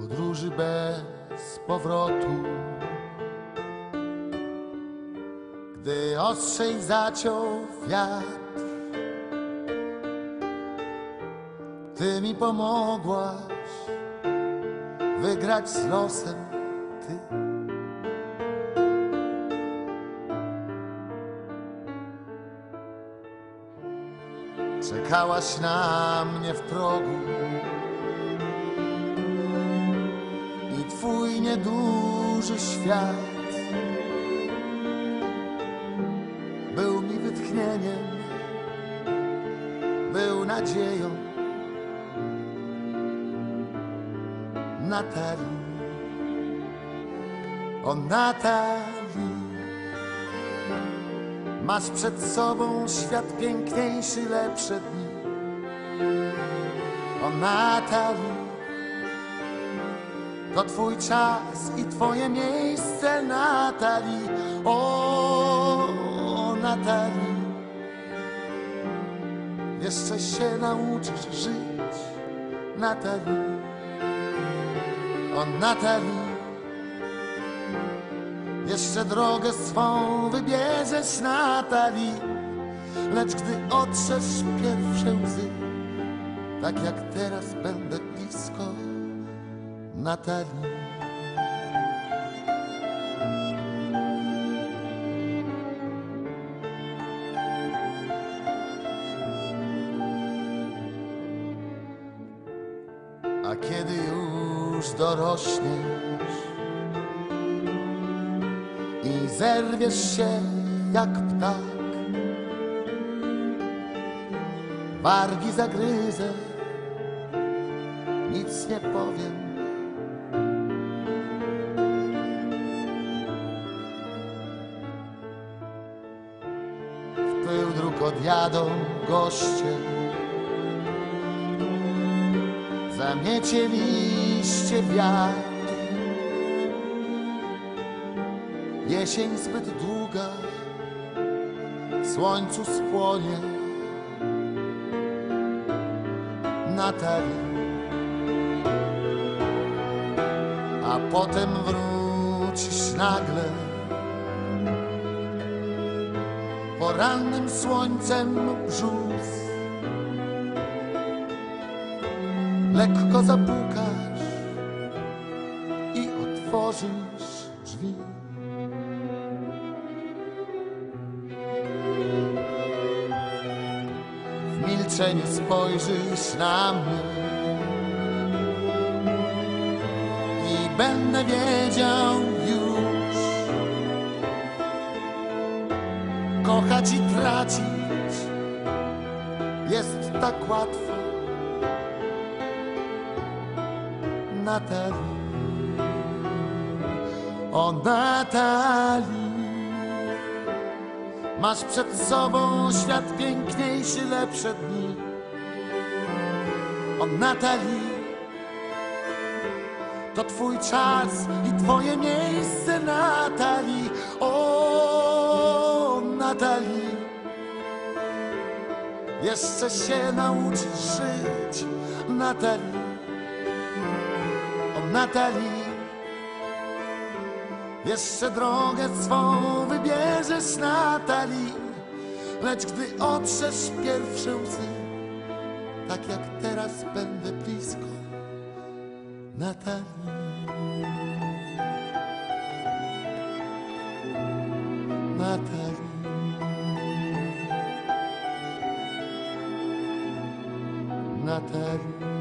podróży bez powrotu. Gdy ostrzej zaciął wiatr, Ty mi pomogłaś wygrać z losem Ty. Czekałaś na mnie w progu twój nieduży świat był mi wytchnieniem, był nadzieją. Natalii, o Natalii, masz przed sobą świat piękniejszy, lepsze dni. O Natalii, to twój czas i twoje miejsce, Natalii, o Natalii. Jeszcze się nauczysz żyć, Natalii o Natalii. Jeszcze drogę swą wybierzesz, Natalii, lecz gdy otrzesz pierwsze łzy, tak jak teraz będę blisko A kiedy już dorośniesz i zerwiesz się jak ptak, wargi zagryzę, nic nie powiem. W pył dróg odjadą goście. zamiecie liście wiatr. Jesień zbyt długa, w słońcu spłonie. Natalii, a potem wrócisz nagle. Porannym słońcem brzus lekko zapukasz i otworzysz drzwi. W milczeniu spojrzysz na mnie i będę wiedział i tracić jest tak łatwo. Natalii, o Natalii. Masz przed sobą świat piękniejszy, lepsze dni. O Natalii, to twój czas i twoje miejsce, Natalii. Natalii, jeszcze się nauczysz żyć, Natalii. O Natalii, jeszcze drogę swą wybierzesz, Natalii, lecz gdy otrzesz pierwsze łzy, tak jak teraz będę blisko, Natalii. Natalii. Natalii.